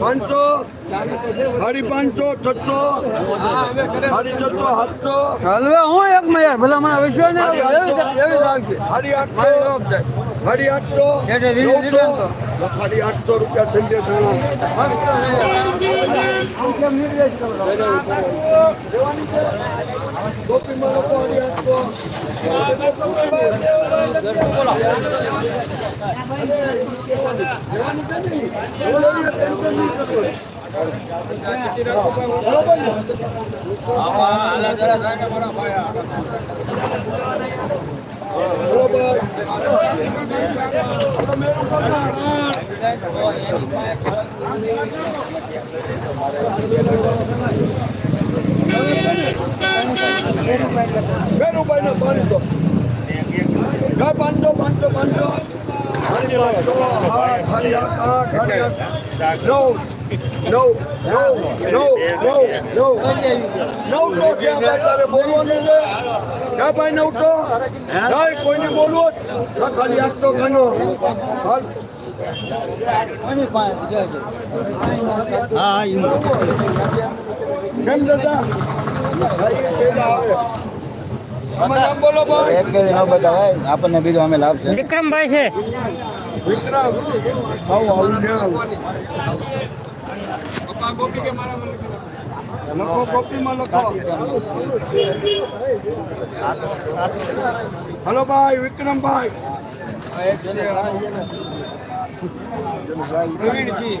પાંચસો સાડી પાંચસો છસો સાડી છસો સાતસો. હલવે હું એક માં યાર ભલા મને વિશ્વાસ ને આવે. એવી જ- એવી જ આવશે. સાડી આઠસો. સાડી આઠસો. સાડી આઠસો રૂપિયા સંજય ગોપીમાં લોકો સાડી આઠસો બે રૂપિયાનો પાંચસો કા પાંચસો પાંચસો પાંચસો sari no, no, no, no. આઠ. નવ તો ક્યાં ભાઈ તારે બોલવાનું છે? ક્યાં ભાઈ નવ તો નહીં કોઈને બોલવું જ. ના ખાલી આઠસો ગણો હાલ. કેમ દાદા? આપણને બીજો અમે લાભ છે વિક્રમભાઈ છે. વિક્રમ. આવું આવું. લખો કોપીમાં લખો હલો ભાઈ વિક્રમભાઈ. પ્રવીણજી.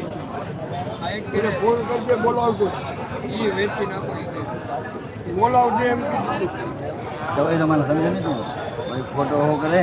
એને ફોન કરજે બોલાવજો. બોલાવજે એમ. તો એ તો મને સમજે નહીં ફોટો હો કરે.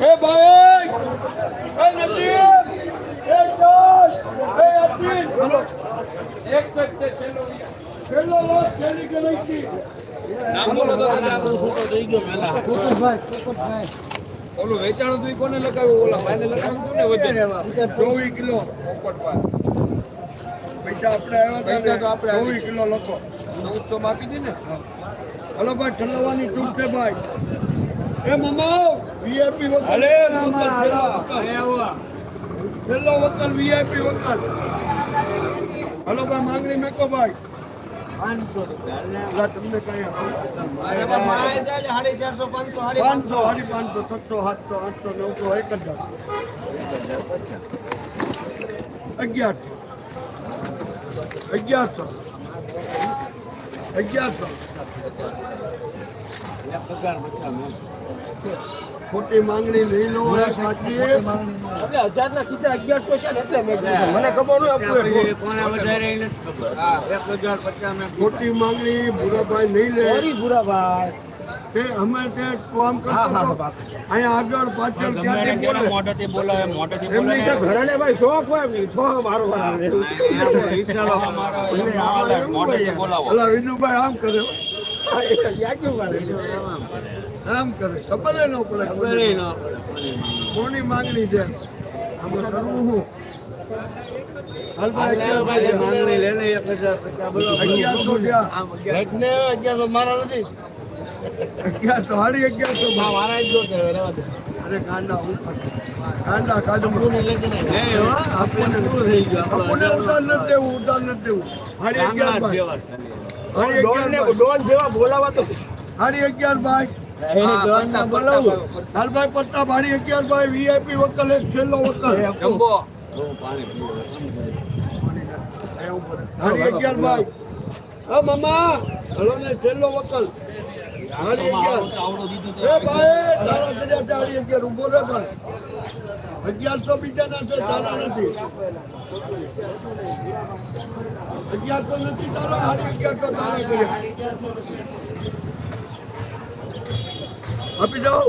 એ ભાઈ એ નદીમ એ દોસ્ત એ અતીત હાલો એક છે છેલ્લો છેલ્લો લોટ છેલ્લી ગણતરી નામ બોલો તો ઓલું વેચાણું તું કોને લગાવ્યું? ઓલા ભાઈને લગાવ્યું તું ને વજન? ચોવીસ કિલો પોપટભાઈ પૈસા આપણે આવ્યા પૈસા તો આપણે ચોવીસ કિલો લખો. ચૌદસો માં આપી દે ને? હલો ભાઈ ઠલવાની ટૂંક છે ભાઈ. એ મામા વીઆઈપી વકલ. અલે છેલ્લો વકલ વીઆઈપી વકલ. હલો ભાઈ માંગણી મેકો ભાઈ. રૂપિયા તમને કઈ પાંચસો સાડી પાંચસો છસો સાતસો આઠસો નવસો એક હજાર. અગિયાર અગિયારસો. અગિયારસો. ખોટી માંગણી નહીં લો સાચી. સીધા અગિયારસો છે ને એટલે મને ખબર ન ખોટી માંગણી ભૂરાભાઈ નહીં લે. ભૂરાભાઈ. તે અમે તે કામ કરતો અહીંયા આગળ પાછળ ક્યાંથી બોલે? મોઢેથી બોલાવે મોઢેથી એમની જે ભાઈ શોખ હોય મારો મોઢેથી બોલાવો. વિનુભાઈ આમ કરે આમ કરે. ખબર ન પડે કોની માંગણી. છે? આમાં કરવું કાંડા આપણને આપણને નથી. દેવું ઉધાર નથી દેવું. ડોન જેવા બોલાવા તો સાડી અગિયાર ભાઈ. હાલભાઈ પટ્ટા ભાડી અગિયાર ભાઈ વીઆઈપી વકલ એક છેલ્લો વકલ. જમ્બો. સાડી અગિયાર ભાઈ. હા મામા. હલો ને છેલ્લો વકલ. સાડી અગિયાર. એ ભાઈ તારા અગિયાર. ઊભો રે ભાઈ. અગિયારસો બીજાના છે સારા નથી. અગિયારસો નથી સારા સાડી અગિયારસો સારા કર્યા. આપી જાઓ.